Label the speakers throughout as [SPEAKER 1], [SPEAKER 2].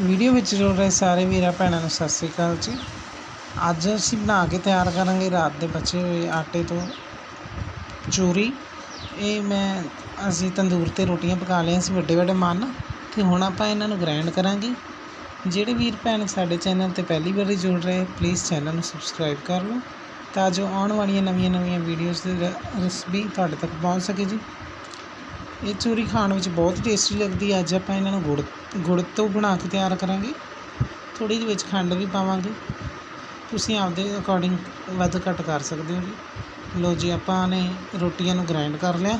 [SPEAKER 1] Video ਵਿੱਚ ਜੁੜ ਰਹੇ ਸਾਰੇ ਵੀਰਾਂ ਭੈਣਾਂ ਨੂੰ ਸਤਿ ਸ੍ਰੀ ਅਕਾਲ ਜੀ। ਅੱਜ ਅਸੀਂ ਬਣਾ ਕੇ ਤਿਆਰ ਕਰਾਂਗੇ ਰਾਤ ਦੇ ਬਚੇ ਹੋਏ ਆਟੇ ਤੋਂ ਚੂਰੀ। ਇਹ ਮੈਂ, ਅਸੀਂ ਤੰਦੂਰ 'ਤੇ ਰੋਟੀਆਂ ਪਕਾ ਲਈਆਂ ਸੀ ਵੱਡੇ ਵੱਡੇ ਮਨ। ਤੇ ਹੁਣ ਆਪਾਂ ਇਹਨਾਂ ਨੂੰ ਗ੍ਰਾਈਂਡ ਕਰਾਂਗੇ। ਜਿਹੜੇ ਵੀਰ ਭੈਣ ਸਾਡੇ ਚੈਨਲ ਤੇ ਪਹਿਲੀ ਵਾਰੀ ਜੁੜ ਰਹੇ ਪਲੀਜ਼ ਚੈਨਲ ਨੂੰ ਸਬਸਕ੍ਰਾਈਬ ਕਰ ਲਓ। ਤਾਂ ਜੋ ਆਉਣ ਵਾਲੀਆਂ ਨਵੀਆਂ ਨਵੀਆਂ ਵੀਡੀਓਜ਼ ਦੀ ਰੈਸਪੀ ਤੁਹਾਡੇ ਤੱਕ ਪਹੁੰਚ ਸਕੇ ਜੀ। ਇਹ ਚੂਰੀ ਖਾਣ ਵਿੱਚ ਬਹੁਤ ਟੇਸਟੀ ਲੱਗਦੀ ਹੈ। ਅੱਜ ਆਪਾਂ ਇਹਨਾਂ ਨੂੰ ਗੁੜ ਗੁੜ ਤੋਂ ਬਣਾ ਕੇ ਤਿਆਰ ਕਰਾਂਗੇ। ਥੋੜ੍ਹੀ ਜਿਹੀ ਵਿੱਚ ਖੰਡ ਵੀ ਪਾਵਾਂਗੇ। ਤੁਸੀਂ ਆਪਦੇ ਅਕੋਰਡਿੰਗ ਵੱਧ ਘੱਟ ਕਰ ਸਕਦੇ ਹੋ ਜੀ। ਲੋ ਜੀ, ਆਪਾਂ ਨੇ ਰੋਟੀਆਂ ਨੂੰ ਗ੍ਰਾਈਂਡ ਕਰ ਲਿਆ।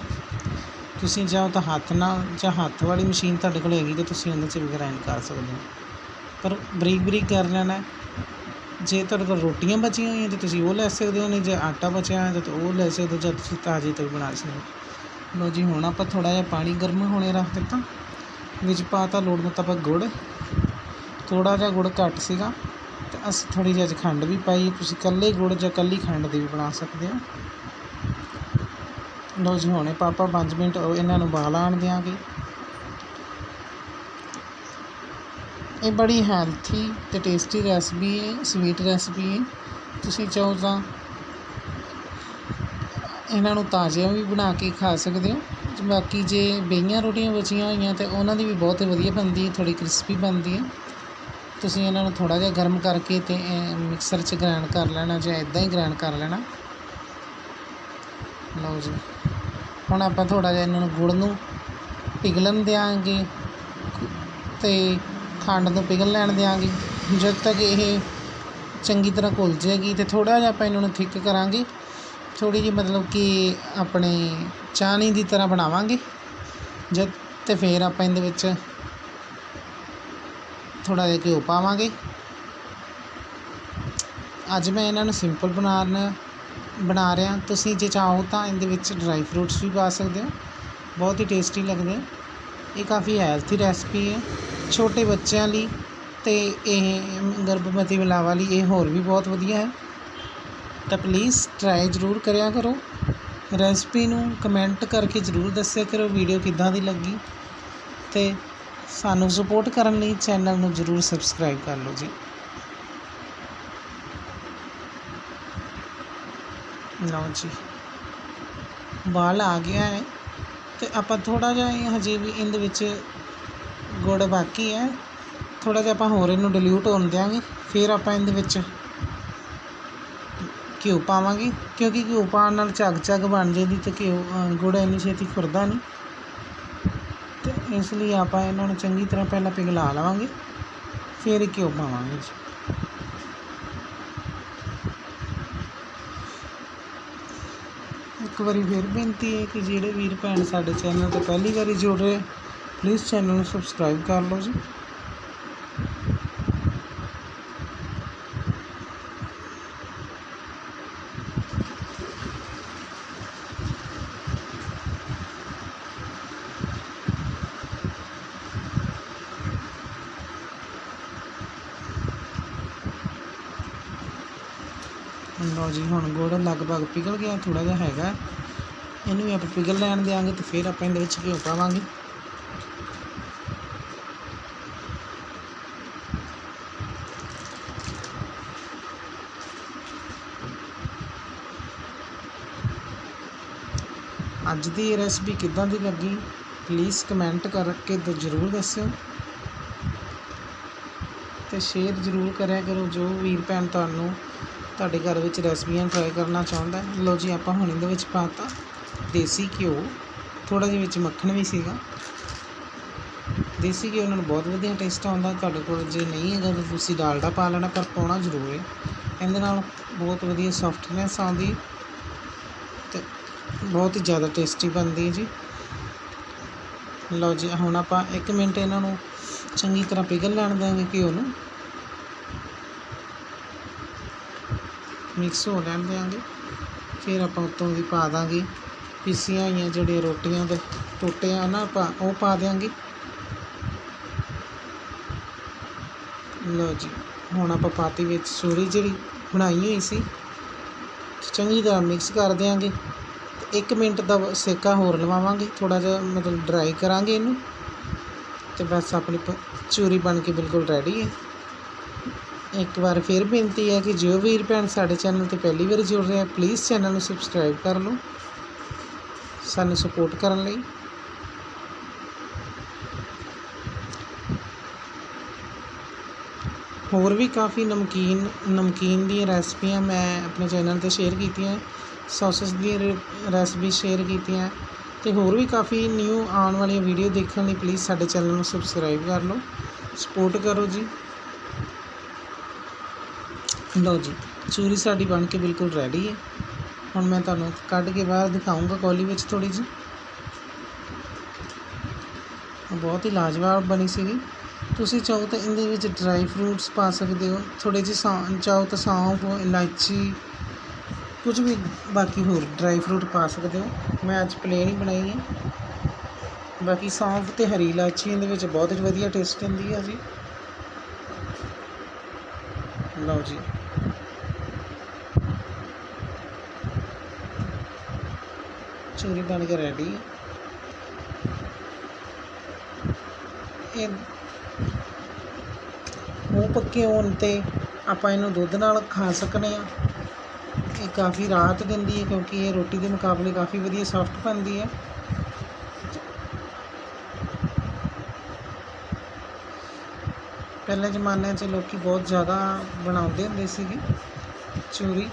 [SPEAKER 1] ਤੁਸੀਂ ਚਾਹੋ ਤਾਂ ਹੱਥ ਨਾਲ ਜਾਂ ਹੱਥ ਵਾਲੀ ਮਸ਼ੀਨ ਤੁਹਾਡੇ ਕੋਲ ਹੈਗੀ ਤਾਂ ਤੁਸੀਂ ਉਹਦੇ 'ਚ ਵੀ ਗ੍ਰਾਈਂਡ ਕਰ ਸਕਦੇ ਹੋ। ਪਰ ਬਰੀਕ ਬਰੀਕ ਕਰ ਲੈਣਾ ਜੇ ਤੁਹਾਡੇ ਕੋਲ ਰੋਟੀਆਂ ਬਚੀਆਂ ਹੋਈਆਂ ਤਾਂ ਤੁਸੀਂ ਉਹ ਲੈ ਸਕਦੇ ਹੋ, ਨਹੀਂ ਜੇ ਆਟਾ ਬਚਿਆ ਹੈ ਤਾਂ ਉਹ ਲੈ ਸਕਦੇ ਹੋ ਜਾਂ ਤੁਸੀਂ ਤਾਜ਼ੀ ਤੋਂ ਵੀ ਬਣਾ ਸਕਦੇ ਹੋ। ਲੋ ਜੀ, ਹੁਣ ਆਪਾਂ ਥੋੜਾ ਜਿਹਾ ਪਾਣੀ ਗਰਮ ਹੋਣੇ ਰੱਖ ਦਿੱਤਾ। ਵਿੱਚ ਪਾਤਾ ਲੋੜ ਮੁਤਾਬਕ ਗੁੜ, ਥੋੜ੍ਹਾ ਜਿਹਾ ਗੁੜ ਘੱਟ ਸੀਗਾ ਅਤੇ ਅਸੀਂ ਥੋੜ੍ਹੀ ਜਿਹੀ ਅੱਜ ਖੰਡ ਵੀ ਪਾਈ, ਤੁਸੀਂ ਇਕੱਲੇ ਗੁੜ ਜਾਂ ਇਕੱਲੀ ਖੰਡ ਦੀ ਵੀ ਬਣਾ ਸਕਦੇ ਹੋ। ਲੋ ਜੀ, ਹੁਣੇ ਪਾਪਾ 5 ਮਿੰਟ ਇਹਨਾਂ ਨੂੰ ਬਾਲ ਆਣ ਦਿਆਂਗੇ। ਇਹ ਬੜੀ ਹੈਲਥੀ ਤੇ ਟੇਸਟੀ ਰੈਸਪੀ ਹੈ ਸਵੀਟ ਰੈਸਪੀ ਹੈ। ਤੁਸੀਂ ਚਾਹੋ ਤਾਂ ਇਹਨਾਂ ਨੂੰ ਤਾਜ਼ੀਆਂ ਵੀ ਬਣਾ ਕੇ ਖਾ ਸਕਦੇ ਹੋ। ਬਾਕੀ ਜੇ ਬੇਈਆਂ ਰੋਟੀਆਂ ਬਚੀਆਂ ਹੋਈਆਂ ਤਾਂ ਉਹਨਾਂ ਦੀ ਵੀ ਬਹੁਤ ਵਧੀਆ ਬਣਦੀ ਹੈ ਥੋੜੀ ਕ੍ਰਿਸਪੀ ਬਣਦੀ ਹੈ। ਤੁਸੀਂ ਇਹਨਾਂ ਨੂੰ ਥੋੜ੍ਹਾ ਜਿਹਾ ਗਰਮ ਕਰਕੇ ਤੇ ਮਿਕਸਰ 'ਚ ਗ੍ਰਾਈਂਡ ਕਰ ਲੈਣਾ ਜਾਂ ਇਦਾਂ ਹੀ ਗ੍ਰਾਈਂਡ ਕਰ ਲੈਣਾ। ਲਓ ਜੀ, ਹੁਣ ਆਪਾਂ ਥੋੜ੍ਹਾ ਜਿਹਾ ਇਹਨਾਂ ਨੂੰ ਗੁੜ ਨੂੰ ਪਿਘਲਣ ਦਿਆਂਗੇ ਤੇ ਖੰਡ ਨੂੰ ਪਿਘਲ ਲੈਣ ਦਿਆਂਗੇ। ਜਦ ਤੱਕ ਇਹ ਚੰਗੀ ਤਰ੍ਹਾਂ ਘੁਲ ਜਾਏਗੀ ਤੇ ਥੋੜਾ ਜਿਹਾ ਆਪਾਂ ਇਹਨਾਂ ਨੂੰ ਥਿੱਕ ਕਰਾਂਗੇ। ਥੋੜ੍ਹੀ ਜਿਹੀ ਮਤਲਬ ਕਿ ਆਪਣੇ ਚਾਹਣੀ ਦੀ ਤਰ੍ਹਾਂ ਬਣਾਵਾਂਗੇ। ਜਦ ਅਤੇ ਫਿਰ ਆਪਾਂ ਇਹਦੇ ਵਿੱਚ ਥੋੜ੍ਹਾ ਜਿਹਾ ਘਿਓ ਪਾਵਾਂਗੇ। ਅੱਜ ਮੈਂ ਇਹਨਾਂ ਨੂੰ ਸਿੰਪਲ ਬਣਾਉਣ, ਬਣਾ ਰਿਹਾ। ਤੁਸੀਂ ਜੇ ਚਾਹੋ ਤਾਂ ਇਹਦੇ ਵਿੱਚ ਡਰਾਈ ਫਰੂਟਸ ਵੀ ਪਾ ਸਕਦੇ ਹੋ। ਬਹੁਤ ਹੀ ਟੇਸਟੀ ਲੱਗਦੇ ਇਹ ਕਾਫੀ ਹੈਲਥੀ ਰੈਸਪੀ ਹੈ। ਛੋਟੇ ਬੱਚਿਆਂ ਲਈ ਤੇ ਇਹ ਗਰਭਵਤੀ ਮਹਿਲਾਵਾਂ ਲਈ ਇਹ ਹੋਰ ਵੀ ਬਹੁਤ ਵਧੀਆ ਹੈ। ਤਾਂ ਪਲੀਜ਼ ਟਰਾਈ ਜ਼ਰੂਰ ਕਰਿਆ ਕਰੋ। ਰੈਸਪੀ ਨੂੰ ਕਮੈਂਟ ਕਰਕੇ ਜ਼ਰੂਰ ਦੱਸਿਆ ਕਰੋ ਵੀਡੀਓ ਕਿੱਦਾਂ ਦੀ ਲੱਗੀ। ਤੇ ਸਾਨੂੰ ਸਪੋਰਟ ਕਰਨ ਲਈ ਚੈਨਲ ਨੂੰ ਜ਼ਰੂਰ ਸਬਸਕ੍ਰਾਈਬ ਕਰ ਲਓ ਜੀ। ਲਓ ਜੀ। ਬਾਲ ਆ ਗਿਆ ਹੈ ਤੇ ਆਪਾਂ ਥੋੜਾ ਜਿਹਾ ਇਹ ਹਜੇ ਵੀ ਇਹਦੇ ਵਿੱਚ ਗੁੜ ਬਾਕੀ ਹੈ। ਥੋੜਾ ਜਿਹਾ ਆਪਾਂ ਹੋਰ ਇਹਨੂੰ ਡਿਲੂਟ ਹੋਣ ਦਿਆਂਗੇ। ਫਿਰ ਆਪਾਂ ਇਹਦੇ ਵਿੱਚ ਘਿਓ ਪਾਵਾਂਗੇ, ਕਿਉਂਕਿ ਘਿਓ ਪਾਉਣ ਨਾਲ ਝੱਗ ਝੱਗ ਬਣ ਜਾਂਦੀ ਤੇ ਘਿਓ ਗੁੜ ਇੰਨੀ ਛੇਤੀ ਖੁਰਦਾ ਨਹੀਂ। ਤੇ ਇਸ ਲਈ ਆਪਾਂ ਇਹਨਾਂ ਨੂੰ ਚੰਗੀ ਤਰ੍ਹਾਂ ਪਹਿਲਾਂ ਪਿਘਲਾ ਲਵਾਂਗੇ, ਫਿਰ ਘਿਓ ਪਾਵਾਂਗੇ ਜੀ। ਇੱਕ ਵਾਰੀ ਫਿਰ ਬੇਨਤੀ ਹੈ ਕਿ ਜਿਹੜੇ ਵੀਰ ਭੈਣ ਸਾਡੇ ਚੈਨਲ ਤੇ ਪਹਿਲੀ ਵਾਰੀ ਜੁੜ ਰਹੇ ਪਲੀਜ਼ ਚੈਨਲ ਨੂੰ ਸਬਸਕ੍ਰਾਈਬ ਕਰ ਲਓ ਜੀ। ਲਓ ਜੀ, ਹੁਣ ਗੁੜ ਲਗਭਗ ਪਿਘਲ ਗਿਆ ਥੋੜਾ ਜਿਹਾ ਹੈਗਾ। ਇਹਨੂੰ ਵੀ ਆਪਾਂ ਪਿਘਲ ਲੈਣ ਦਿਆਂਗੇ ਤੇ ਫਿਰ ਆਪਾਂ ਇਹਦੇ ਵਿੱਚ ਘਿਓ ਪਾਵਾਂਗੇ। ਅੱਜ ਦੀ ਰੈਸਪੀ ਕਿੱਦਾਂ ਦੀ ਲੱਗੀ ਪਲੀਜ਼ ਕਮੈਂਟ ਕਰਕੇ ਜ਼ਰੂਰ ਦੱਸਿਓ। ਤੇ ਸ਼ੇਅਰ ਜ਼ਰੂਰ ਕਰਿਆ ਕਰੋ ਜੋ ਵੀਰ ਭੈਣ ਤੁਹਾਨੂੰ ਤੁਹਾਡੇ ਘਰ ਵਿੱਚ ਰੈਸਪੀਆਂ ਟਰਾਈ ਕਰਨਾ ਚਾਹੁੰਦਾ ਲਓ ਜੀ, ਆਪਾਂ ਹੁਣ ਇਹਦੇ ਵਿੱਚ ਪਾਤਾ ਦੇਸੀ ਘਿਓ। ਥੋੜਾ ਜਿਹਾ ਵਿੱਚ ਮੱਖਣ ਵੀ ਸੀਗਾ। ਦੇਸੀ ਘਿਓ ਨਾਲ ਬਹੁਤ ਵਧੀਆ ਟੇਸਟ ਆਉਂਦਾ। ਤੁਹਾਡੇ ਕੋਲ ਜੇ ਨਹੀਂ ਹੈਗਾ ਤਾਂ ਤੁਸੀਂ ਡਾਲਡਾ ਪਾ ਲੈਣਾ, ਪਰ ਪਾਉਣਾ ਜ਼ਰੂਰ ਹੈ। ਇਹਦੇ ਨਾਲ ਬਹੁਤ ਵਧੀਆ ਸੌਫਟਨੈਸ ਆਉਂਦੀ ਤੇ ਬਹੁਤ ਹੀ ਜ਼ਿਆਦਾ ਟੇਸਟੀ ਬਣਦੀ ਹੈ ਜੀ। ਲਓ ਜੀ, ਹੁਣ ਆਪਾਂ 1 ਮਿੰਟ ਇਹਨਾਂ ਨੂੰ ਚੰਗੀ ਤਰ੍ਹਾਂ ਪਿਘਲ ਲੈਣ ਦੇਵਾਂਗੇ ਘਿਓ ਨੂੰ। ਮਿਕਸ ਹੋ ਲੈਣ ਦਿਆਂਗੇ। ਫਿਰ ਆਪਾਂ ਉੱਤੋਂ ਦੀ ਪਾ ਦਾਂਗੇ। ਪੀਸੀਆਂ ਹੋਈਆਂ ਜਿਹੜੀਆਂ ਰੋਟੀਆਂ ਦੇ ਟੋਟੇ ਆ ਨਾ ਆਪਾਂ, ਉਹ ਪਾ ਦਿਆਂਗੇ। ਲਓ ਜੀ, ਹੁਣ ਆਪਾਂ ਪਾਤੀ ਵਿੱਚ ਸੂਰੀ ਜਿਹੜੀ ਬਣਾਈ ਹੋਈ ਸੀ, ਚੰਗੀ ਤਰ੍ਹਾਂ ਮਿਕਸ ਕਰ ਦਿਆਂਗੇ। ਤੇ 1 ਮਿੰਟ ਦਾ ਸੇਕਾ ਹੋਰ ਲਵਾਵਾਂਗੇ ਥੋੜਾ ਜਿਹਾ ਮਤਲਬ ਡਰਾਈ ਕਰਾਂਗੇ ਇਹਨੂੰ। ਤੇ ਬਸ ਆਪਣੀ ਪ- ਚੂਰੀ ਬਣ ਕੇ ਬਿਲਕੁਲ ਰੈਡੀ ਹੈ। ਇੱਕ ਵਾਰ ਫਿਰ ਬੇਨਤੀ ਹੈ ਕਿ ਜੋ ਵੀਰ ਭੈਣ ਸਾਡੇ ਚੈਨਲ ਤੇ ਪਹਿਲੀ ਵਾਰ ਜੁੜ ਰਿਹਾ ਪਲੀਜ਼ ਚੈਨਲ ਨੂੰ ਸਬਸਕ੍ਰਾਈਬ ਕਰ ਲਓ। ਸਾਨੂੰ ਸਪੋਰਟ ਕਰਨ ਲਈ। ਹੋਰ ਵੀ ਕਾਫੀ ਨਮਕੀਨ ਨਮਕੀਨ ਦੀਆਂ ਰੈਸਪੀਆਂ ਮੈਂ ਆਪਣੇ ਚੈਨਲ ਤੇ ਸ਼ੇਅਰ ਕੀਤੀਆਂ ਸੌਸਸ ਦੀਆਂ ਰੈਸਪੀ ਸ਼ੇਅਰ ਕੀਤੀਆਂ ਤੇ ਹੋਰ ਵੀ ਕਾਫੀ ਨਿਊ ਆਉਣ ਵਾਲੀਆਂ ਵੀਡੀਓ ਦੇਖਣ ਲਈ ਪਲੀਜ਼ ਸਾਡੇ ਚੈਨਲ ਨੂੰ ਸਬਸਕ੍ਰਾਈਬ ਕਰ ਲਓ। ਸਪੋਰਟ ਕਰੋ ਜੀ। ਲਓ ਜੀ, ਚੂਰੀ ਸਾਡੀ ਬਣ ਕੇ ਬਿਲਕੁਲ ਰੈਡੀ ਹੈ। ਹੁਣ ਮੈਂ ਤੁਹਾਨੂੰ ਕੱਢ ਕੇ ਬਾਹਰ ਦਿਖਾਉਂਗਾ ਕੌਲੀ ਵਿੱਚ ਥੋੜੀ ਜੀ ਬਹੁਤ ਹੀ ਲਾਜਵਾਬ ਬਣੀ ਸੀਗੀ। ਤੁਸੀਂ ਚਾਹੋ ਤਾਂ ਇਹਦੇ ਵਿੱਚ ਡਰਾਈ ਫਰੂਟਸ ਪਾ ਸਕਦੇ ਹੋ ਥੋੜੇ ਜਿਹੇ ਸੌਂ, ਚਾਹੋ ਤਾਂ ਸੌਂਫ, ਇਲਾਇਚੀ, ਕੁਝ ਵੀ ਬਾਕੀ ਹੋਰ ਡਰਾਈ ਫਰੂਟ ਪਾ ਸਕਦੇ ਹੋ। ਮੈਂ ਅੱਜ ਪਲੇਨ ਹੀ ਬਣਾਈ ਹੈ। ਬਾਕੀ ਸੌਂਫ ਤੇ ਹਰੀ ਇਲਾਇਚੀ ਇਹਦੇ ਵਿੱਚ ਬਹੁਤ ਹੀ ਵਧੀਆ ਟੇਸਟ ਹੁੰਦੀ ਹੈ ਜੀ। ਲਓ ਜੀ। ਚੂਰੀ ਬਣ ਕੇ ਰੈਡੀ ਮੂੰਹ ਪੱਕੇ ਹੋਣ ਤੇ ਆਪਾਂ ਇਹਨੂੰ ਦੁੱਧ ਨਾਲ ਖਾ ਸਕਨੇ ਆ। ਇਹ ਕਾਫੀ ਰਾਹਤ ਦਿੰਦੀ ਹੈ ਕਿਉਂਕਿ ਇਹ ਰੋਟੀ ਦੇ ਮੁਕਾਬਲੇ ਕਾਫੀ ਵਧੀਆ ਸੌਫਟ ਬਣਦੀ ਹੈ। ਪਹਿਲੇ ਜ਼ਮਾਨੇ 'ਚ ਲੋਕੀ ਬਹੁਤ ਜ਼ਿਆਦਾ ਬਣਾਉਂਦੇ ਹੁੰਦੇ ਸੀਗੇ ਚੂਰੀ।